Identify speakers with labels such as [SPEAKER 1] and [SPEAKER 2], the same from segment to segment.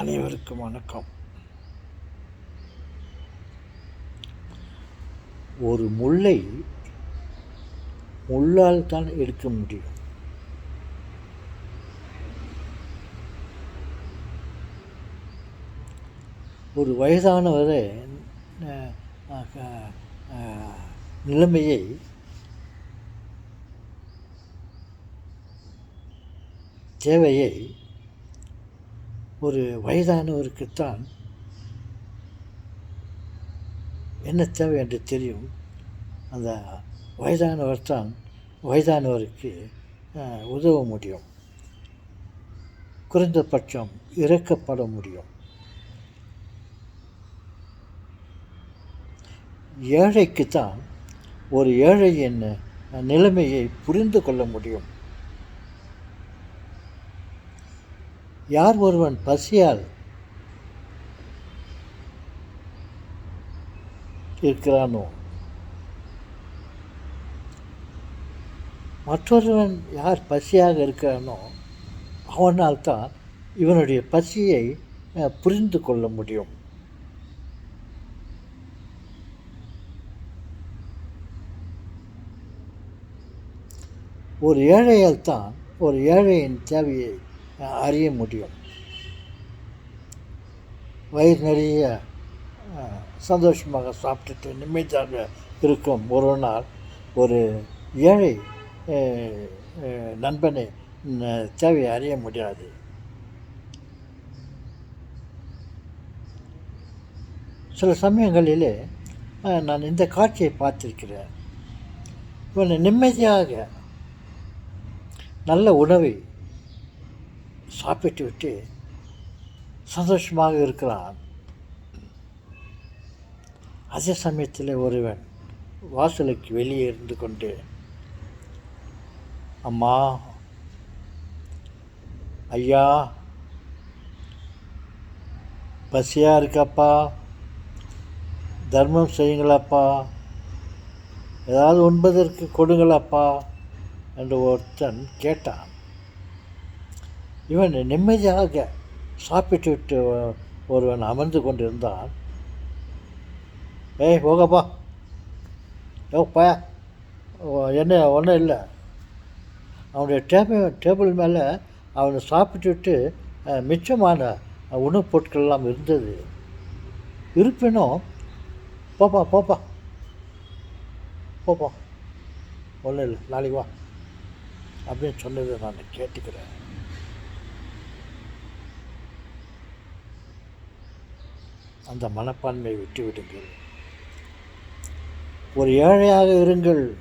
[SPEAKER 1] அனைவருக்கும் வணக்கம். ஒரு முல்லை முள்ளால் தான் எடுக்க முடியும். ஒரு வயதானவரை நிலைமையை தேவையை ஒரு வயதானவருக்குத்தான் என்ன தேவை என்று தெரியும். அந்த வயதானவர் தான் வயதானவருக்கு உதவ முடியும். குறைந்தபட்சம் இறக்கப்பட முடியும். ஏழைக்கு தான் ஒரு ஏழையின் நிலைமையை புரிந்து கொள்ள முடியும். யார் ஒருவன் பசியால் இருக்கிறானோ? மற்றொருவன் யார் பசியாக இருக்கிறானோ அவனால் தான் இவனுடைய பசியை புரிந்து கொள்ள முடியும். ஒரு ஏழையால் தான் ஒரு ஏழையின் தேவையை அறிய முடியும். வயிறு நிறைய சந்தோஷமாக சாப்பிட்டுட்டு நிம்மதியாக இருக்கும். ஒரு நாள் ஒரு ஏழை நண்பனை தேவை தேவையை அறிய முடியாது. சில சமயங்களிலே நான் இந்த காட்சியை பார்த்திருக்கிறேன். இவன் நிம்மதியாக நல்ல உணவை சாப்பிட்டு விட்டு சந்தோஷமாக இருக்கிறான். அதே சமயத்தில் ஒருவன் வாசலுக்கு வெளியே இருந்து கொண்டு அம்மா ஐயா பசியாக இருக்காப்பா? தர்மம் செய்யுங்களாப்பா? ஏதாவது உண்பதற்கு கொடுங்களாப்பா? என்று ஒருத்தன் கேட்டான். இவன் நிம்மதியாக சாப்பிட்டு விட்டு ஒருவன் அமர்ந்து கொண்டிருந்தான். ஏய் போகப்பா யோ பா. என்ன ஒன்றும் இல்லை. அவனுடைய டேபிள் டேபிள் மேலே அவனை சாப்பிட்டு விட்டு மிச்சமான உணவுப் பொருட்கள்லாம் இருந்தது. இருப்பினும் போப்பா போப்பா போப்பா ஒன்றும் இல்லை. நாளைக்கு வா. அப்படின்னு சொன்னதை நான் கேட்டுக்கிறேன். அந்த மனப்பான்மையை விட்டுவிடுங்கள். ஒரு ஏழையாக இருங்கள்.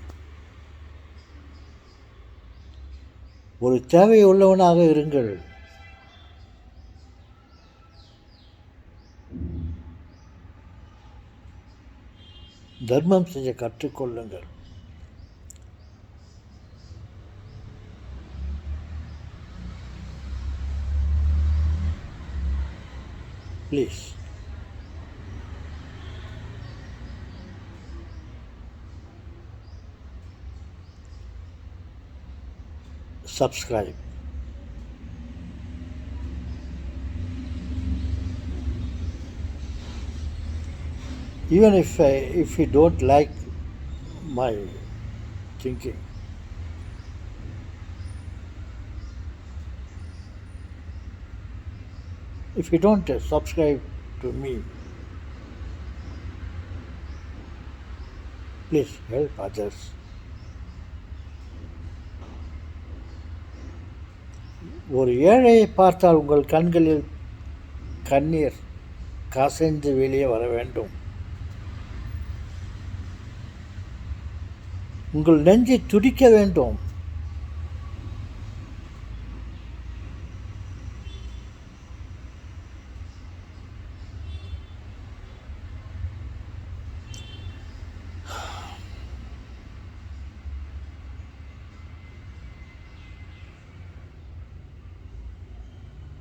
[SPEAKER 1] ஒரு தேவை உள்ளவனாக இருங்கள். தர்மம் செய்ய கற்றுக்கொள்ளுங்கள். Please subscribe. Even if I, if you don't like my thinking, if you don't uh, subscribe to me, please help others. ஒரு ஏழையை பார்த்தால் உங்கள் கண்களில் கண்ணீர் கசைந்து வெளியே வர வேண்டும். உங்கள் நெஞ்சை துடிக்க வேண்டும்.